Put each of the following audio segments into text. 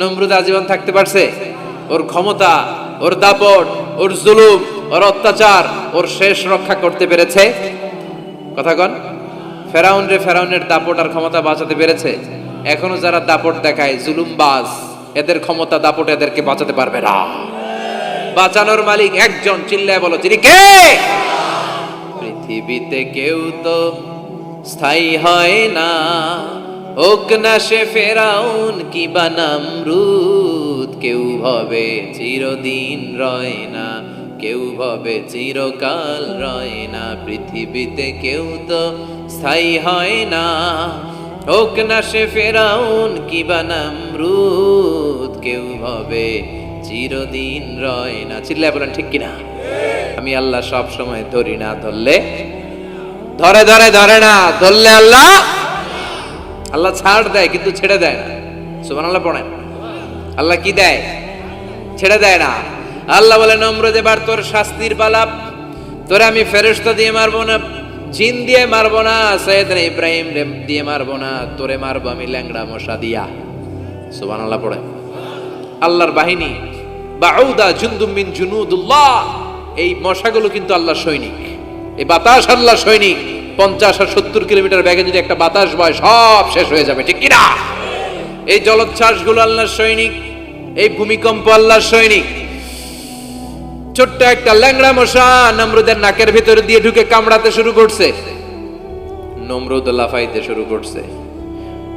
নমরুদ আজীবন থাকতে পারছে। ওর ক্ষমতা, ওর দাপট, ওর জুলুম, ওর অত্যাচার, ওর শেষ রক্ষা করতে পেরেছে। কথা কন, ফেরাউন রে ফেরাউনের দাপট আর ক্ষমতা বাঁচাতে পেরেছে। এখনও যারা দাপট দেখায়, জুলুমবাজ, এদের ক্ষমতা, দাপট এদেরকে বাঁচাতে পারবে না। বাঁচানোর মালিক একজন, চিল্লায় বলো, যিনি কে? পৃথিবীতে কেউ তো স্থায়ী হয় না। হোক না সে ফেরাউন কি বানামরুদ কেউ ভাবে চিরদিন রয় না, কেউ ভাবে চিরকাল রয় না, পৃথিবীতে কেউ তো স্থায়ী হয় না। হোক না সে ফেরাউন কি বানামরুদ কেউ ভাবে চিরদিন রয় না। চিল্লায় বলেন, ঠিক কিনা? আমি আল্লাহ সব সময় ধরি না, ধরলে? ধরে ধরে ধরে না, ধরলে আল্লাহ আল্লাহ ছাড় দেয়, কিন্তু ছেড়ে দেয় না। সুবান আল্লাহ পড়েন। আল্লাহ কি দেয়? ছেড়ে দেয় না। আল্লাহ বলে নম্রদ এবার তোর শাস্তির পালাপ তোরে আমি ফেরেশতা দিয়ে মারবো না, জিন দিয়ে মারবো না সৈয়দ ইব্রাহিম দিয়ে মারবো না, তোরে মারবো আমি ল্যাংড়া মশা দিয়া। সুবান আল্লাহ পড়ে আল্লাহর বাহিনী, বাউদা জুন্দুম মিন জুনুদুল্লাহ। এই মশাগুলো কিন্তু আল্লাহর সৈনিক। এই বাতাস আল্লাহ সৈনিক। পঞ্চাশ আর সত্তর কিলোমিটার ব্যাগে যদি একটা বাতাস বয়, সব শেষ হয়ে যাবে, ঠিক কিনা? এই জলোচ্ছ্বাসগুলো আল্লাহর সৈনিক, এই ভূমিকম্প আল্লাহর সৈনিক। ছোট্ট একটা ল্যাংড়া মশা নমরুদের নাকের ভিতরে দিয়ে ঢুকে কামড়াতে শুরু করছে। নমরুদ লাফাইতে শুরু করছে।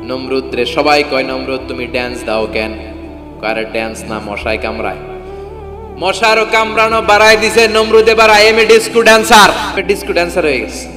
নমরুদ রে সবাই কয়, নমরুদ, তুমি ড্যান্স দাও কেন? কারে ড্যান্স না, মশাই কামড়ায়। মশারও কামড়ানো বাড়ায় দিছে, নমরুদ I am a disco dancer disco dancer হয়ে গেছে।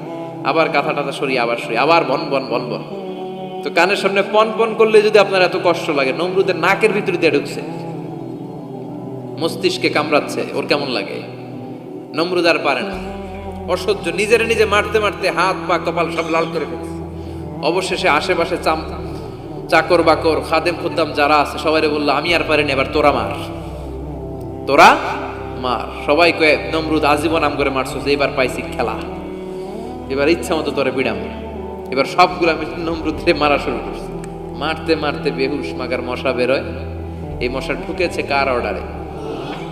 আবার কাঁথা টাথা সরিয়ে আবার শুয়ে আবার বন বন বন বন। তো কানের সামনে পন পন করলে যদি আপনার এত কষ্ট লাগে, নমরুদের নাকের ভিতরে দিয়ে ঢুকছে। মস্তিষ্কে কামড়াচ্ছে, ওর কেমন লাগে? নমরুদ আর পারে না। অসহ্য, নিজের নিজে মারতে মারতে হাত, পা, কপাল সব লাল করে ফেলছে। অবশেষে আশেপাশে চাম, চাকর বাকর, খাদেম খুদ্দাম যারা আছে সবাই বলল, আমি আর পারিনি এবার তোরা মার। তোরা মার। সবাই কয়ে নমরুদ আজীবন নাম করে মারছো যে এবার পাইছি খেলা। এবার ইচ্ছা মতো তোরে বিড়াম। এবার সবগুলো আমি নমরুদে মারা শুরু করছি। মারতে মারতে বেহুশ মাগার মশা বেরোয় এই মশা ঢুকেছে কার অর্ডারে?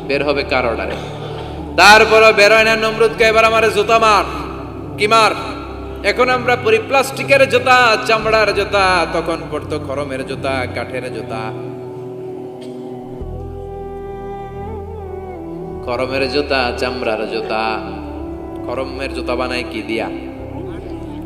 বের হবে কার অর্ডারে? তারপরও বেরোয় না নমরুদকে, এবার আমার জুতা মার। কি মার? এখন আমরা পরি প্লাস্টিকের জুতা, চামড়ার জুতা, তখন পড়তো খরমের জুতা, কাঠের জুতা। খরমের জুতা, চামড়ার জুতা। খরমের জুতা বানায় কি দিয়া?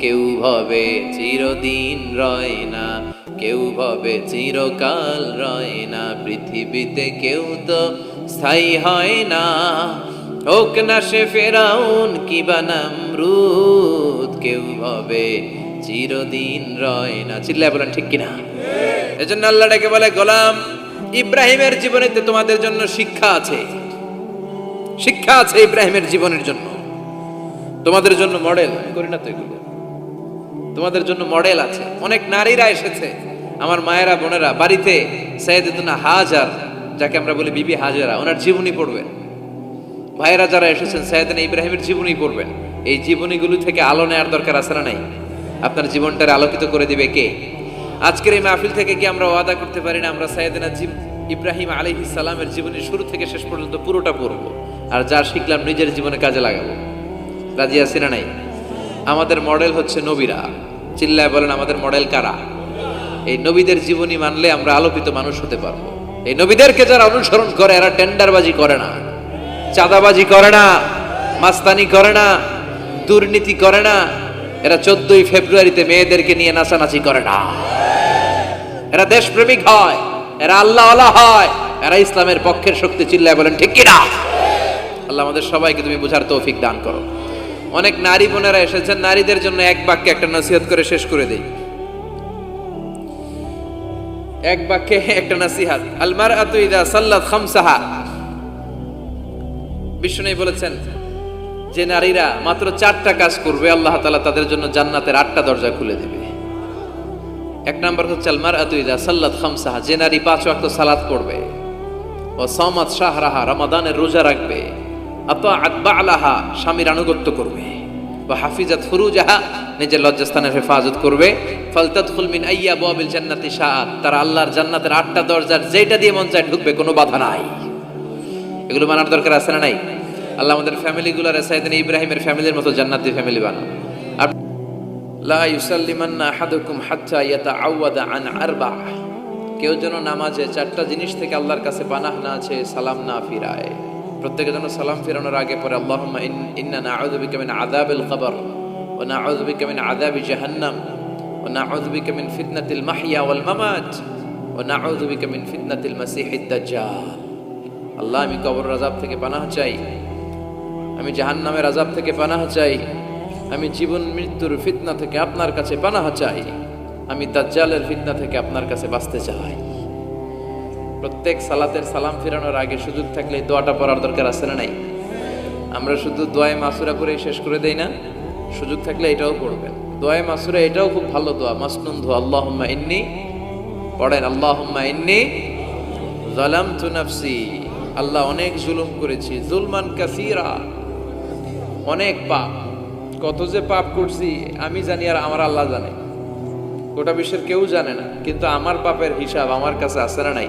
কেউ ভাবে চিরদিন রয় না, কেউ ভাবে চিরকাল রয় না, পৃথিবীতে কেউ তো স্থায়ী হয় না। হোক না সে ফেরাউন কি বানামরুদ কেউ ভাবে চিরদিন রয় না। চিল্লায় বলেন ঠিক কিনা? এজন্য আল্লাহ ডেকে বলে, গোলাম, ইব্রাহিমের জীবনেতে তোমাদের জন্য শিক্ষা আছে। শিক্ষা আছে ইব্রাহিমের জীবনের জন্য। তোমাদের জন্য মডেল করি না তো এগুলো। তোমাদের জন্য মডেল আছে। অনেক নারীরা এসেছে। আমার মায়েরা, বোনেরা, বাড়িতে সৈয়দুনা হাজার, যাকে আমরা বলি বিবি হাজারা, ওনার জীবনী পড়বেন ভাইয়েরা যারা এসেছেন সৈয়দনা ইব্রাহিমের জীবনী পড়বেন। এই জীবনীগুলো থেকে আলো নেওয়ার দরকার আছে না নাই? আপনার জীবনটারে আলোকিত করে দিবে কে? আজকের এই মাহফিল থেকে কি আমরা ওয়াদা করতে পারি না? আমরা সাইয়েদনা ইব্রাহিম আলাইহি সালামের জীবনের শুরু থেকে শেষ পর্যন্ত পুরোটা পড়ব। আর যা শিখলাম নিজের জীবনে কাজে লাগাবো। রাজি আছি না নাই? আমাদের মডেল হচ্ছে নবীরা। চিল্লায় বলেন, আমাদের মডেল কারা? এই নবীদের জীবনী মানলে আমরা আলোকিত মানুষ হতে পারব। এই নবীদেরকে যারা অনুসরণ করে, এরা টেন্ডারবাজি করে না, চাঁদাবাজি করে না, মাস্তানি করে না, দুর্নীতি করে না। এরা চোদ্দই ফেব্রুয়ারিতে মেয়েদেরকে নিয়ে নাচানাচি করে না। এরা দেশপ্রেমিক হয়, এরা আল্লাহ হয়, এরা ইসলামের পক্ষের শক্তি চিল্লায় বলেন, ঠিক কিনা? আল্লাহ আমাদের সবাইকে তুমি বুঝার তৌফিক দান করো। অনেক নারী বোনেরা এসেছেন, নারীদের জন্য এক বাক্যে একটা নসিহত করে শেষ করে দেই। এক বাক্যে একটা নসিহাত আলমার আতু ইদা সাল্লাত খামসাহা। বিষ্ণু বলেছেন, যে নারীরা মাত্র চারটা কাজ করবে, আল্লাহ তাআলা তাদের জন্য জান্নাতের আটটা দরজা খুলে দেবে। এক নম্বর হচ্ছে আলমার আতু ইদা সাল্লাত খামসাহা, যে নারী পাঁচ ওয়াক্ত সালাত পড়বে ও সামাত শাহরাহা, রমাদানের রোজা রাখবে আতা আকবা আলাহা স্বামীর আনুগত্য করবে। বা হাফিজাত ফুরুজাহা, নিজের লজ্জাস্থানের হেফাজত করবে। ফালতাত মিন আইয়া বাবিল জান্নাতি শাআত তারা আল্লাহর জান্নাতের আটটা দরজার যেটা দিয়ে মন চায় ঢুকবে, কোনো বাধা নাই। এগুলো মানার দরকার আছে না নাই? আল্লাহ আমাদের ফ্যামিলিগুলোর সাইদিন ইব্রাহিমের ফ্যামিলির মতো জান্নাতি ফ্যামিলি আর লা ইউসাল্লিমান্না আহাদুকুম হাত্তা ইয়াতাআওয়াদা আন আরবা কেউ যেন নামাজে চারটা জিনিস থেকে আল্লাহর কাছে পানাহ না আছে সালাম না ফিরায়। প্রত্যেকে যেন সালাম ফিরানোর আগে পরে আল্লাহুম্মা ইন- ইন্না নাউযু বিকা মিন আযাবিল কবর ওয়া নাউযু বিকা মিন আযাবি জাহান্নাম, ওয়া নাউযু বিকা মিন ফিতনাতিল মাহইয়া ওয়াল মামাত, ওয়া নাউযু বিকা মিন ফিতনাতিল মাসিহিদ দাজ্জাল। আল্লাহ, আমি কবর আযাব থেকে পানাহ চাই, আমি জাহান্নামের আযাব থেকে পানাহ চাই, আমি জীবন মৃত্যুর ফিতনা থেকে আপনার কাছে পানাহ চাই, আমি দাজ্জালের ফিতনা থেকে আপনার কাছে বাঁচতে চাই। প্রত্যেক সালাতের সালাম ফিরানোর আগে সুযোগ থাকলে দোয়াটা পড়ার দরকার আছে না নাই? আমরা শুধু দোয়ায় মাসুরা করে শেষ করে দেই না, সুযোগ থাকলে এটাও পড়বেন। দোয়ায় মাসুরা এটাও খুব ভালো দোয়া, মাসনুন দোয়া, আল্লাহুম্মা ইন্নি, পড়েন, আল্লাহুম্মা ইন্নি, জালামতু নাফসি। আল্লাহ অনেক জুলুম করেছি, জুলমান কাসিরা। অনেক পাপ, কত যে পাপ করছি, আমি জানি আর আমার আল্লাহ জানে। গোটা বিশ্বের কেউ জানে না, কিন্তু আমার পাপের হিসাব আমার কাছে আছে না নাই?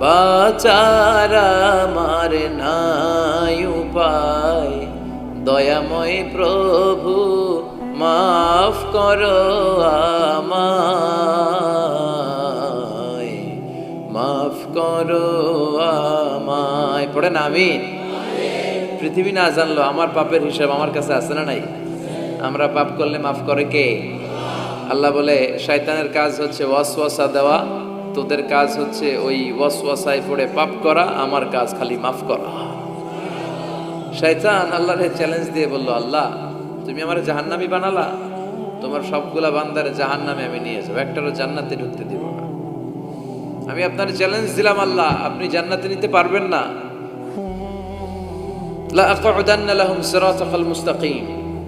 বাচার আমার নাই উপায়। দয়াময় প্রভু, মাফ করো আমায়। মাফ করো আমায়। পড়েন আমি পৃথিবী না জানলো, আমার পাপের হিসাব আমার কাছে আছে না নাই? আমরা পাপ করলে মাফ করে কে? আল্লাহ বলে, শয়তানের কাজ হচ্ছে ওয়াসওয়াসা দেওয়া তোদের কাজ হচ্ছে ওই ওয়াসওয়াসায় পড়ে পাপ করা, আমার কাজ খালি মাফ করা। শয়তান আল্লাহরে চ্যালেঞ্জ দিয়ে বলল, আল্লাহ, তুমি আমার জাহান্নামি বানালা? তোমার সবগুলা বান্দারে জাহান্নামে আমি নিয়ে যাব, একটারও জান্নাতে ঢুকতে দিব না। আমি আপনার চ্যালেঞ্জ দিলাম, আল্লাহ, আপনি জান্নাতে নিতে পারবেন না।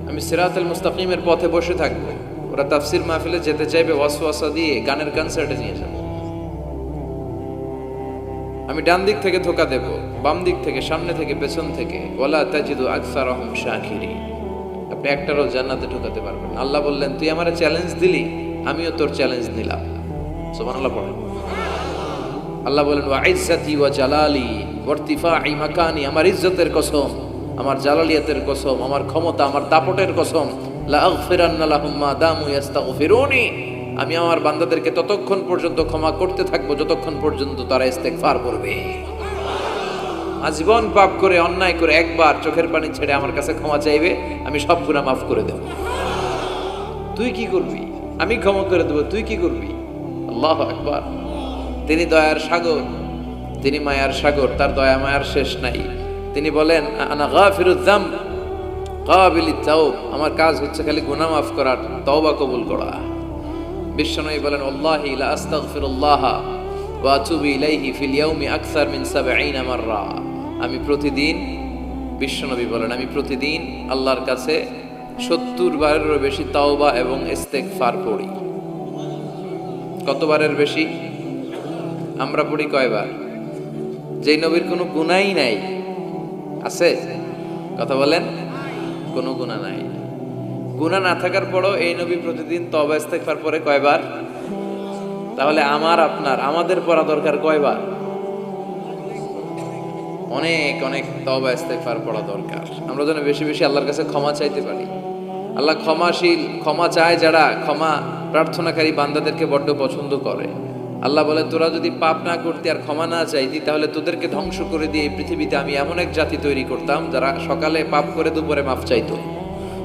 আমি সিরাতাল মুস্তাকিমের পথে বসে থাকব। ওরা তাফসির মাহফিলে যেতে চাইবে, ওয়াসওয়াসা দিয়ে গানের কনসার্টে নিয়ে যাব। আমি ডান দিক থেকে ধোকা দেব, বাম দিক থেকে, সামনে থেকে, পেছন থেকে। ওয়ালা তাজিদু আকসারহুম শাকিরিন। আপনি একটারও জান্নাতে ঢোকাতে পারবেন। আল্লাহ বললেন, তুই আমার চ্যালেঞ্জ দিলি, আমিও তোর চ্যালেঞ্জ নিলাম। সুবহানাল্লাহ পড়েন। আল্লাহ বলেন ওয়া ইজ্জাতি ওয়া জালালি ওয়ারতিফাই মাকানি, আমার ইজ্জতের কসম, আমার জালালিয়াতের কসম, আমার ক্ষমতা, আমার দাপটের কসম, লা আগফিরান্না লাহুম মা দামু ইস্তাগফিরুনি আমি আমার বান্দাদেরকে ততক্ষণ পর্যন্ত ক্ষমা করতে থাকব, যতক্ষণ পর্যন্ত তারা ইস্তেগফার করবে। আজীবন পাপ করে, অন্যায় করে একবার চোখের পানি ছেড়ে আমার কাছে ক্ষমা চাইবে, আমি সব গুনাহ মাফ করে দেব। তুই কি করবি? আমি ক্ষমা করে দেবো, তুই কি করবি? আল্লাহ একবার তিনি দয়ার সাগর, তিনি মায়ার সাগর, তার দয়া মায়ার শেষ নাই। তিনি বলেন, আনা গা গাফিরুদ্দাম কাবিলি তাওব। আমার কাজ হচ্ছে খালি গুনাহ মাফ করার, তওবা কবুল করা। বিশ্বনবী বলেন, আল্লাহি লা আস্তাগফিরুল্লাহ ওয়া আতুবু ইলাইহি ফিল ইয়াউমি আকসার মিন 70 মাররা। আমি প্রতিদিন, বিশ্বনবী বলেন, আমি প্রতিদিন আল্লাহর কাছে সত্তর বারেরও বেশি তাওবা এবং ইস্তেগফার পড়ি। কতবারের বেশি? আমরা পড়ি কয়বার? যেই নবীর কোনো গুণাই নাই। আছে? কথা বলেন? কোনো গুণা নাই। গুণা না থাকার পরও এই নবী প্রতিদিন তবা ইস্তেগফার পরে কয়বার? তাহলে আমার, আপনার, আমাদের পড়া দরকার কয়বার? অনেক অনেক তবা ইস্তেগফার পড়া দরকার। আমরা যেন বেশি বেশি আল্লাহর কাছে ক্ষমা চাইতে পারি। আল্লাহ ক্ষমাশীল, ক্ষমা চায় যারা ক্ষমা প্রার্থনাকারী বান্দাদেরকে বড্ড পছন্দ করে। আল্লাহ বলে তোরা যদি পাপ না করতে আর ক্ষমা না চাইতি, তাহলে তোদেরকে ধ্বংস করে দিয়ে এই পৃথিবীতে আমি এমন এক জাতি তৈরি করতাম যারা সকালে পাপ করে দুপুরে মাফ চাইতো।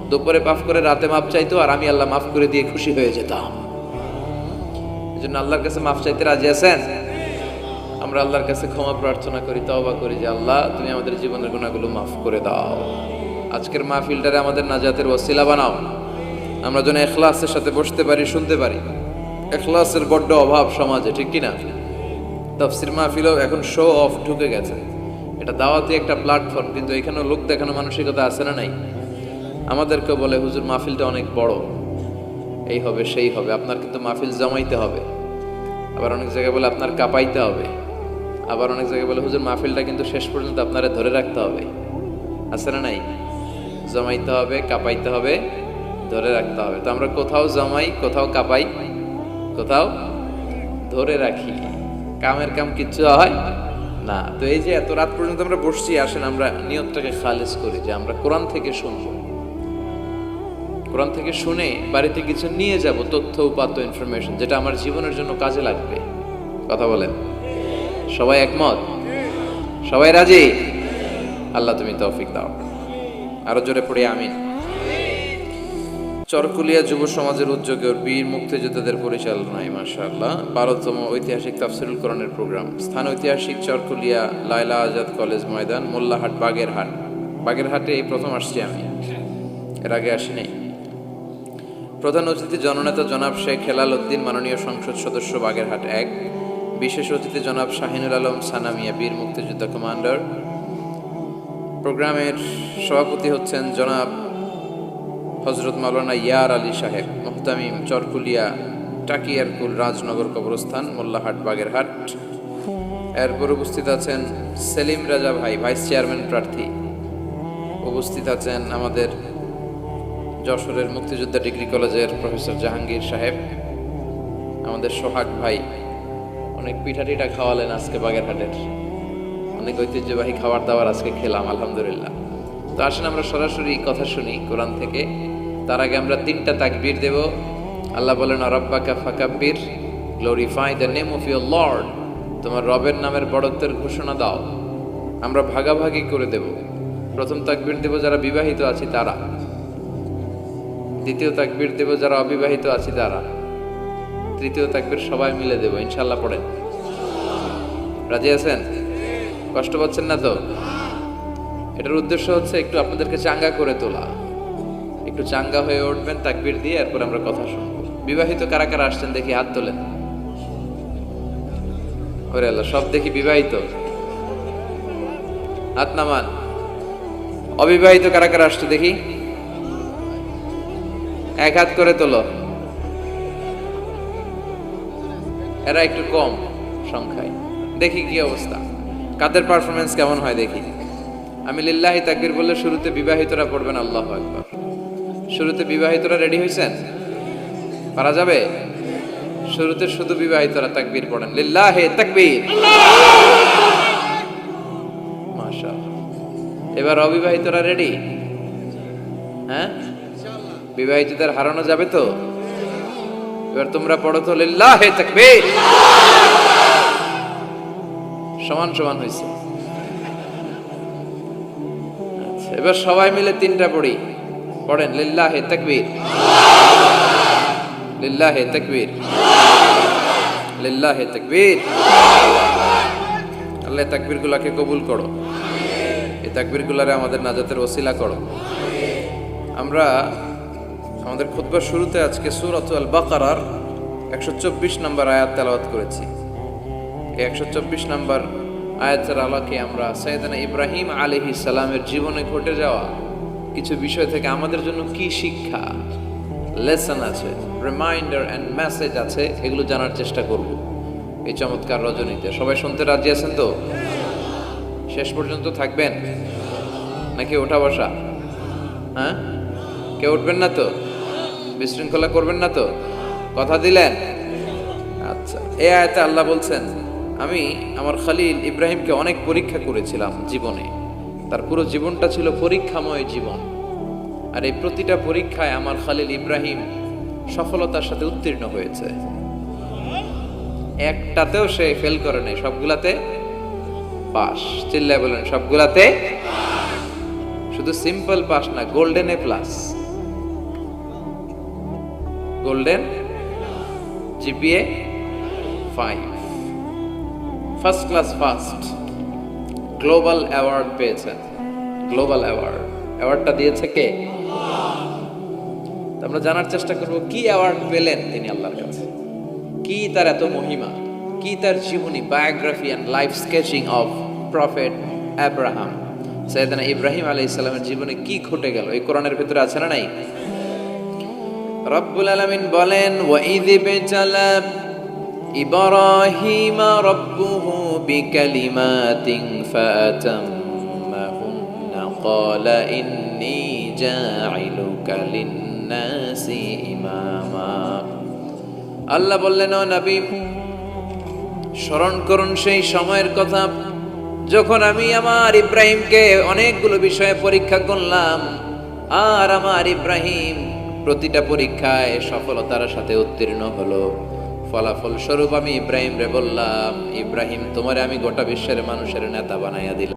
দুপুরে মাফ করে, রাতে মাফ চাইতো আর আমি আল্লাহ মাফ করে দিয়ে খুশি হয়ে যেতাম। এই জন্য আল্লাহর কাছে মাফ চাইতে রাজি আছেন? আমরা আল্লাহর কাছে ক্ষমা প্রার্থনা করি, তওবা করি যে আল্লাহ, তুমি আমাদের জীবনের গুণাগুলো মাফ করে দাও। আজকের মাহফিলটারে আমাদের নাজাতের ওসিলা বানাও। আমরা যেন এখলাসের সাথে বসতে পারি, শুনতে পারি। এখলাসের বড্ড অভাব সমাজে, ঠিক কিনা? তফসির মাহফিলও এখন শো অফ ঢুকে গেছে। এটা দাওয়াতি একটা প্ল্যাটফর্ম কিন্তু এখানেও লোক দেখানো মানসিকতা আছে না নাই? আমাদেরকে বলে, হুজুর, মাহফিলটা অনেক বড়। এই হবে, সেই হবে। আপনার কিন্তু মাহফিল জমাইতে হবে। আবার অনেক জায়গায় বলে, আপনার কাঁপাইতে হবে। আবার অনেক জায়গায় বলে, হুজুর, মাহফিলটা কিন্তু শেষ পর্যন্ত আপনারা ধরে রাখতে হবে। আছে না নাই? জমাইতে হবে, কাঁপাইতে হবে, ধরে রাখতে হবে। তো আমরা কোথাও জমাই, কোথাও কাঁপাই, কোথাও ধরে রাখি। কামের কাম কিচ্ছু হয় না। তো এই যে এত রাত পর্যন্ত আমরা বসছি, আসেন, আমরা নিয়তটাকে খালেজ করি যে আমরা কোরআন থেকে শুনব। কোরআন থেকে শুনে বাড়িতে কিছু নিয়ে যাব তথ্য, উপাত্ত ইনফরমেশন যেটা আমার জীবনের জন্য কাজে লাগবে। কথা বলেন। সবাই একমত? সবাই রাজি? আল্লাহ তুমি তৌফিক দাও। আরও জোরে পড়ে, আমিন। চরকুলিয়া যুব সমাজের উদ্যোগে বীর মুক্তিযোদ্ধাদের পরিচালনায়, মাশাআল্লাহ। বারোতম ঐতিহাসিক তাফসিরুল কোরআনের প্রোগ্রাম। স্থান ঐতিহাসিক চরকুলিয়া লায়লা আজাদ কলেজ ময়দান, মোল্লাহাট বাগেরহাট। বাগেরহাটে এই প্রথম আসছি আমি। এর আগে আসি আসিনি। প্রধান অতিথি জননেতা জনাব শেখ হেলাল উদ্দিন, মাননীয় সংসদ সদস্য বাগেরহাট এক, বিশেষ অতিথি জনাব শাহিনুল আলম, সানামিয়া বীর, মুক্তিযোদ্ধা কমান্ডার। প্রোগ্রামের সভাপতি হচ্ছেন জনাব হজরত মাওলানা ইয়ার আলী সাহেব, মোহতামিম চরকুলিয়া টাকিয়ারকুল রাজনগর কবরস্থান, মোল্লাহাট বাগেরহাট। এরপর উপস্থিত আছেন সেলিম রাজা ভাই, ভাইস চেয়ারম্যান প্রার্থী। উপস্থিত আছেন আমাদের যশোরের মুক্তিযোদ্ধা ডিগ্রি কলেজের প্রফেসর জাহাঙ্গীর সাহেব, আমাদের সোহাগ ভাই, অনেক পিঠা টিঠা খাওয়ালেন আজকে বাগেরহাটের। অনেক ঐতিহ্যবাহী খাবার দাবার আজকে খেলাম, আলহামদুলিল্লাহ। তো আসেন আমরা সরাসরি কথা শুনি কোরআন থেকে। তার আগে আমরা তিনটা তাকবীর দেব। আল্লাহ বলেন রব্বাকা ফাকাব্বির, glorify the name of your lord. তোমার রবের নামের বড়ত্বের ঘোষণা দাও। আমরা ভাগাভাগি করে দেব। প্রথম তাকবীর দেব, যারা বিবাহিত আছি তারা। দ্বিতীয় তাকবীর দেব যারা অবিবাহিত আছি তারা। তৃতীয় তাকবীর সবাই মিলে দেব ইনশাল্লাহ পড়েন। রাজি আছেন? কষ্ট পাচ্ছেন না তো? এটার উদ্দেশ্য হচ্ছে একটু আপনাদেরকে চাঙ্গা করে তোলা। একটু চাঙ্গা হয়ে উঠবেন তাকবীর দিয়ে, এরপর আমরা কথা শুনব। বিবাহিত কারা কারা আসছেন দেখি, হাত তোলেন। ওরে আল্লাহ, সব দেখি বিবাহিত। হাত নামান। অবিবাহিত কারা কারা আসছে দেখি। এক হাত করে তোলো। এরা একটু কম সংখ্যায়। দেখি কি অবস্থা। কাদের পারফরমেন্স কেমন হয় দেখি। আমি লিল্লাহি তাকবির বললে শুরুতে বিবাহিতরা পড়বেন, আল্লাহ একবার শুরুতে বিবাহিতরা রেডি হয়েছেন পারা যাবে? শুরুতে শুধু বিবাহিতরা তাকবীর পড়েন। লিল্লাহে তাকবীর! এবার অবিবাহিতরা রেডি হ্যাঁ? বিবাহিতদের হারানো যাবে তো? এবার তোমরা পড়ো তো, লিল্লাহে তাকবীর। সমান সমান হয়েছে আচ্ছা এবার সবাই মিলে তিনটা পড়ি। পড়েন, লিল্লাহে তাকবীর। লিল্লাহে তাকবীর। লিল্লাহে তাকবীর। আল্লাহ তাকবীর গুলাকে কবুল করো। এই তাকবীর গুলারে আমাদের নাজাতের ওসিলা করো। আমরা আমাদের খুতবার শুরুতে আজকে সুরত আল বাকারার একশো চব্বিশ নম্বর আয়াত তেলাওয়াত করেছি। এই একশো চব্বিশ নম্বর আয়াতের আলোকে আমরা সৈয়দানা ইব্রাহিম আলহি সালামের জীবনে ঘটে যাওয়া কিছু বিষয় থেকে আমাদের জন্য কি শিক্ষা, লেসন আছে, রিমাইন্ডার অ্যান্ড মেসেজ আছে, এগুলো জানার চেষ্টা করব। এই চমৎকার রজনীতে। সবাই শুনতে রাজি আছেন তো? শেষ পর্যন্ত থাকবেন? নাকি ওঠা বসা? হ্যাঁ? কেউ উঠবেন না তো? বিশৃঙ্খলা করবেন না তো? কথা দিলেন? আচ্ছা এ আয়তে আল্লাহ বলছেন, আমি আমার খালিল ইব্রাহিমকে অনেক পরীক্ষা করেছিলাম জীবনে। তার পুরো জীবনটা ছিল পরীক্ষাময় জীবন। আর এই প্রতিটা পরীক্ষায় আমার খালিল ইব্রাহিম সফলতার সাথে উত্তীর্ণ হয়েছে। একটাতেও সে ফেল করে নাই, সবগুলাতে পাস। চিল্লায় বলেন, সবগুলাতে শুধু সিম্পল পাস না, golden A plus. Golden GPA five first class first global award পেয়েছেন গ্লোবাল অ্যাওয়ার্ড অ্যাওয়ার্ডটা দিয়েছে কে? আমরা জানার চেষ্টা করব, কি অ্যাওয়ার্ড পেলেন তিনি আল্লাহর কাছে? কি তার এত মহিমা? কি তার জীবনী biography and life sketching of prophet Abraham সৈয়দনা ইব্রাহিম আলাইহিস সালামের জীবনে কি ঘটে গেল? এই কোরআনের ভিতরে আছে না নাই? রব্বুল আলামিন বলেন আল্লাহ বললেন, ও নবী, স্মরণ করুন সেই সময়ের কথা। যখন আমি আমার ইব্রাহিমকে অনেকগুলো বিষয়ে পরীক্ষা করলাম, আর আমার ইব্রাহিম প্রতিটা পরীক্ষায় সফলতার সাথে উত্তীর্ণ হলো। ফলাফল স্বরূপ আমি ইব্রাহিম রে বললাম, ইব্রাহিম, তোমারে আমি গোটা বিশ্বের মানুষের নেতা বানাইয়া দিলাম।